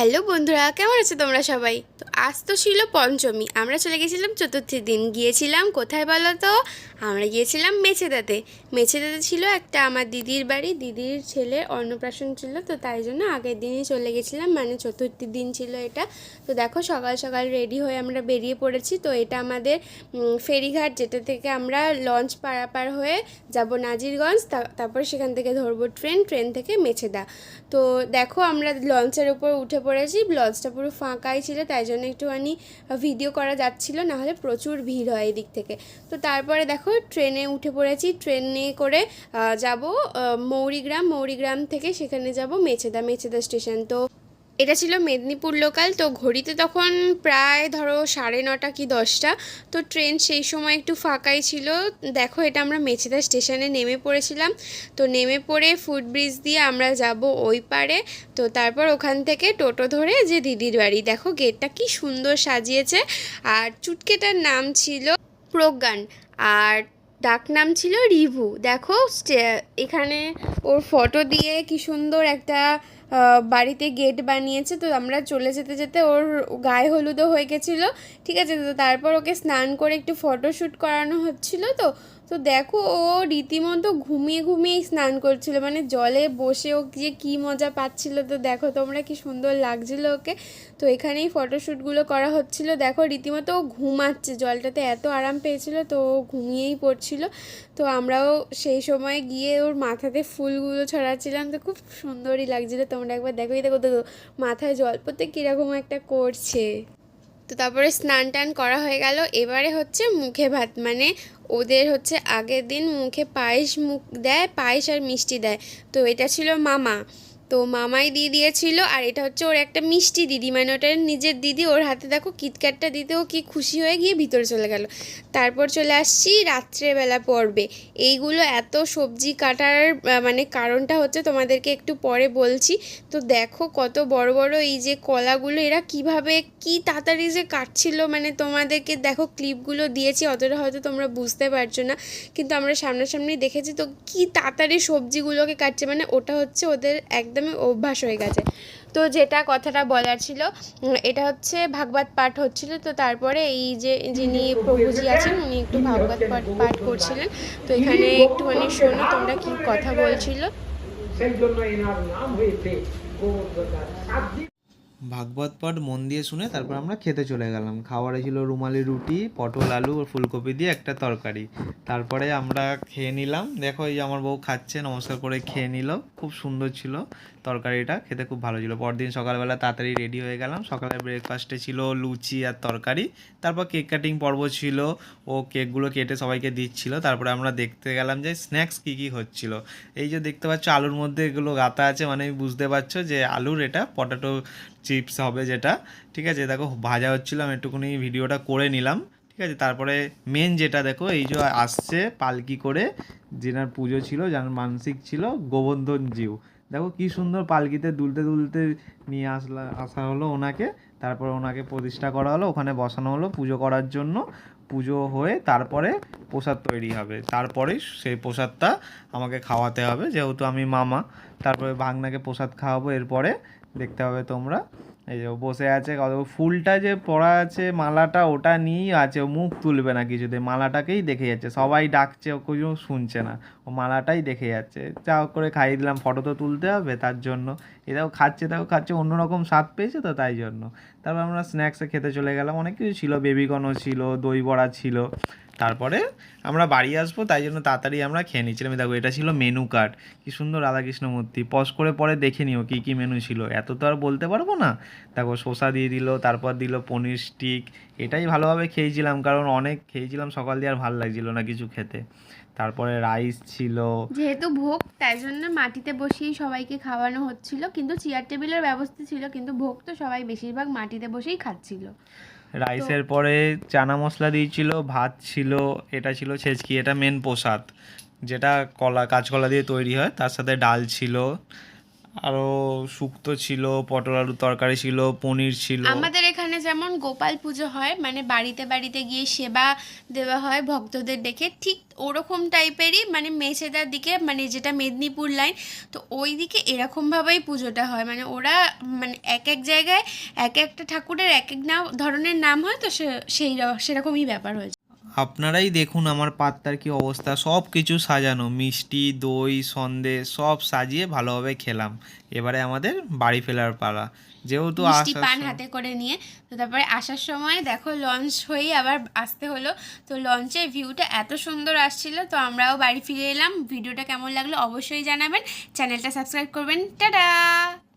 Hello বন্ধুরা, কেমন আছো তোমরা সবাই? তো আজ তো ছিল পঞ্চমী, আমরা চলে গেছিলাম চতুর্থীর দিন। গিয়েছিলাম কোথায় বলো তো? আমরা গিয়েছিলাম মেছেদাতে। মেছেদাতে ছিল একটা আমার দিদির বাড়ি, দিদির ছেলে অন্নপ্রাশন ছিল, তো তাই জন্য আগের দিনই চলে গেছিলাম মানে চতুর্থীর দিন ছিল এটা। তো দেখো সকাল সকাল রেডি হয়ে আমরা বেরিয়ে পড়েছি, তো এটা আমাদের ফেরিঘাট যেটা থেকে আমরা লঞ্চ পারাপার হয়ে যাব নাজিরগঞ্জ তারপর সেখান থেকে ধরবো ট্রেন ট্রেন থেকে মেছেদা। তো দেখো আমরা লঞ্চের উপর উঠে পড়েছি ব্লজটা পুরো ফাঁকাই ছিল, তাই জন্য একটুখানি ভিডিও করা যাচ্ছিল, নাহলে প্রচুর ভিড় হয় এদিক থেকে। তো তারপরে দেখো, ট্রেনে উঠে পড়েছি, ট্রেনে করে যাব মৌরিগ্রাম মৌরিগ্রাম থেকে সেখানে যাব মেছেদা মেছেদা স্টেশন। তো এটা ছিল মেদিনীপুর লোকাল তো ঘড়িতে তখন প্রায় ধরো সাড়ে নটা কি দশটা, তো ট্রেন সেই সময় একটু ফাঁকাই ছিল। দেখো এটা আমরা মেছেদা স্টেশনে নেমে পড়েছিলাম, তো নেমে পড়ে ফুট ব্রিজ দিয়ে আমরা যাব ওই পারে, তো তারপর ওখান থেকে টোটো ধরে যে দিদির বাড়ি, দেখো গেটটা কি সুন্দর সাজিয়েছে, আর চুটকেটার নাম ছিল প্রজ্ঞান, আর ডাক নাম ছিল রিভু। দেখো এখানে ওর ফটো দিয়ে কি সুন্দর একটা বাড়িতে গেট বানিয়েছে। তো আমরা চলে যেতে যেতে ওর গায়ে হলুদও হয়ে গেছিল, ঠিক আছে? তো তারপর ওকে স্নান করে একটু ফটোশ্যুট করানো হচ্ছিল তো। তো দেখো, ও রীতিমতো ঘুমিয়ে ঘুমিয়েই স্নান করছিল। মানে জলে বসে ও যে কী মজা পাচ্ছিল, তো দেখো তোমরা কি সুন্দর লাগছিল ওকে। তো এখানেই ফটোশ্যুটগুলো করা হচ্ছিল। দেখো রীতিমতো ও ঘুমাচ্ছে, জলটাতে এত আরাম পেয়েছিল, তো ও ঘুমিয়েই পড়ছিল। তো আমরাও সেই সময় গিয়ে ওর মাথাতে ফুলগুলো ছড়াচ্ছিলাম, তো খুব সুন্দরই লাগছিল। তোমরা একবার দেখো দেখো দেখো, মাথায় জল পড়তে কীরকম একটা করছে। তো তারপরে স্নান টান করা হয়ে গেল। এবারে হচ্ছে মুখে ভাত মানে ওদের হচ্ছে আগের দিন মুখে পায়েস মুখ দেয়, পায়েস আর মিষ্টি দেয়। তো এটা ছিল মামা। তো মামাই দিয়ে দিয়েছিল আর এটা হচ্ছে ওর একটা মিষ্টি দিদি মানে ওটা নিজের দিদি, ওর হাতে দেখো কিটক্যাটটা দিতে ও কি খুশি হয়ে গিয়ে ভিতরে চলে গেল। তারপর চলে আসছি রাত্রেবেলা পর্বে। এইগুলো এত সবজি কাটার মানে কারণটা হচ্ছে তোমাদেরকে একটু পরে বলছি। তো দেখো কত বড় বড় এই যে কলাগুলো, এরা কীভাবে কি তাড়াতাড়ি যে কাটছিল মানে তোমাদেরকে দেখো ক্লিপগুলো দিয়েছি, অতটা হয়তো তোমরা বুঝতে পারছ না। কিন্তু আমরা সামনাসামনি দেখেছি তো কি তাড়াতাড়ি সবজিগুলোকে কাটছে মানে ওটা হচ্ছে ওদের একদমই অভ্যাস হয়ে গেছে। তো যেটা কথাটা বলার ছিল এটা হচ্ছে ভাগবত পাঠ হচ্ছিল, তো তারপরে এই যে যিনি প্রভুজি আছেন, উনি একটু ভাগবত পাঠ পাঠ করছিলেন। তো এখানে একটুখানি শোনো তোমরা কি কথা বলছিল। সেই জন্য এনার নাম হয়েছে ভাগবত পাঠ মন দিয়ে শুনে তারপর আমরা খেতে চলে গেলাম। খাবারে ছিল রুমালি রুটি, পটল আলু আর ফুলকপি দিয়ে একটা তরকারি। তারপরে আমরা খেয়ে নিলাম। দেখো এই যে আমার বউ খাচ্ছে, নমস্কার করে খেয়ে নিল। খুব সুন্দর ছিল তরকারিটা, খেতে খুব ভালো ছিল। পরদিন সকালবেলা তাড়াতাড়ি রেডি হয়ে গেলাম। সকালে ব্রেকফাস্টে ছিল লুচি আর তরকারি। তারপর কেক কাটিং পর্ব ছিল। ও কেকগুলো কেটে সবাইকে দিচ্ছিল। তারপরে আমরা দেখতে গেলাম যে স্ন্যাক্স কী কী হচ্ছিল। এই যে দেখতে পাচ্ছ আলুর মধ্যে এগুলো গাঁথা আছে মানে বুঝতে পারছ যে আলুর এটা পটাটো চিপস হবে যেটা, ঠিক আছে? দেখো, ভাজা হচ্ছিল, আমি একটুখানি ভিডিওটা করে নিলাম, ঠিক আছে? তারপরে মেন যেটা দেখো, এই যে আসছে পালকি করে, যেনার পুজো ছিল, যার মানসিক ছিল গোবর্ধন জিউ। দেখো, কি সুন্দর পালকিতে দুলতে দুলতে নিয়ে আসলা, আসা হলো ওনাকে, তারপর ওনাকে প্রতিষ্ঠা করা হলো, ওখানে বসানো হলো পুজো করার জন্য। পুজো হয়ে তারপরে প্রসাদ তৈরি হবে। তারপরেই সেই প্রসাদটা আমাকে খাওয়াতে হবে, যেহেতু আমি মামা, তারপরে ভাগনাকে প্রসাদ খাওয়াবো এরপরে। দেখতে হবে তোমরা। এই যে বসে আছে ফুলটা যে পড়া আছে, মালাটা ওটা নিয়েই আছে, ও মুখ তুলবে না কিছুতে মালাটাকেই দেখে যাচ্ছে, সবাই ডাকছে, ও কিছু শুনছে না। ও মালাটাই দেখে যাচ্ছে। যা করে খাইয়ে দিলাম ফটো তো তুলতে হবে তার জন্য। এটাও খাচ্ছে তাও খাচ্ছে, অন্যরকম স্বাদ পেয়েছে তো তাই জন্য। তারপর আমরা স্ন্যাক্সে খেতে চলে গেলাম। অনেক কিছু ছিল বেবিকর্নও ছিল, দই বড়া ছিল। তারপরে আমরা বাড়ি আসব, তাই জন্য তাড়াতাড়ি আমরা খেয়ে নিচ্ছিলাম। এই দেখো, এটা ছিল মেনু কার্ড কি সুন্দর রাধাকৃষ্ণ মূর্তি। পজ করে পরে দেখে নিও কী কী মেনু ছিল। এত তো আর বলতে পারব না। দেখো, শসা দিয়ে দিল, তারপর দিল পনির স্টিক এটাই ভালোভাবে খেয়েছিলাম, কারণ অনেক খেয়েছিলাম, সকাল দিয়ে আর ভালো লাগছিল না কিছু খেতে। তারপরে রাইস ছিল। যেহেতু ভোগ, তাই জন্য মাটিতে বসেই সবাইকে খাওয়ানো হচ্ছিল। কিন্তু চেয়ার টেবিলের ব্যবস্থা ছিল, কিন্তু ভোগ তো সবাই বেশিরভাগ মাটিতে বসেই খাচ্ছিল। রাইসের পরে চানা মশলা দিয়েছিল, ভাত ছিল, এটা ছিল ছেচকি, এটা মেন প্রসাদ। যেটা কলা, কাঁচকলা দিয়ে তৈরি হয়, তার সাথে ডাল ছিল। আরও শুক্তো ছিল, পটল আলু তরকারি ছিল, পনির ছিল। আমাদের এখানে যেমন গোপাল পুজো হয় মানে বাড়িতে বাড়িতে গিয়ে সেবা দেওয়া হয় ভক্তদের ডেকে ঠিক ওরকম টাইপেরই মানে মেছেদার দিকে মানে যেটা মেদিনীপুর লাইন তো ওই দিকে এরকমভাবেই পুজোটা হয়। মানে ওরা মানে এক এক জায়গায় এক একটা ঠাকুরের এক এক নাম, ধরনের নাম হয়, তো সে- সেই সেরকমই ব্যাপার হয়েছে। আপনারাই দেখুন আমার পাত্তার কি অবস্থা। সব কিছু সাজানো। মিষ্টি দই সন্দেশ সব সাজিয়ে ভালোভাবে খেলাম। এবারে আমাদের বাড়ি ফেরার পালা। যেহেতু মিষ্টি পান হাতে করে নিয়ে। তো তারপরে আসার সময় দেখো লঞ্চ হয়েই আবার আসতে হলো। তো লঞ্চের ভিউটা এত সুন্দর আসছিল। তো আমরাও বাড়ি ফিরে এলাম। ভিডিওটা কেমন লাগল অবশ্যই জানাবেন। চ্যানেলটা সাবস্ক্রাইব করবেন। টাটা!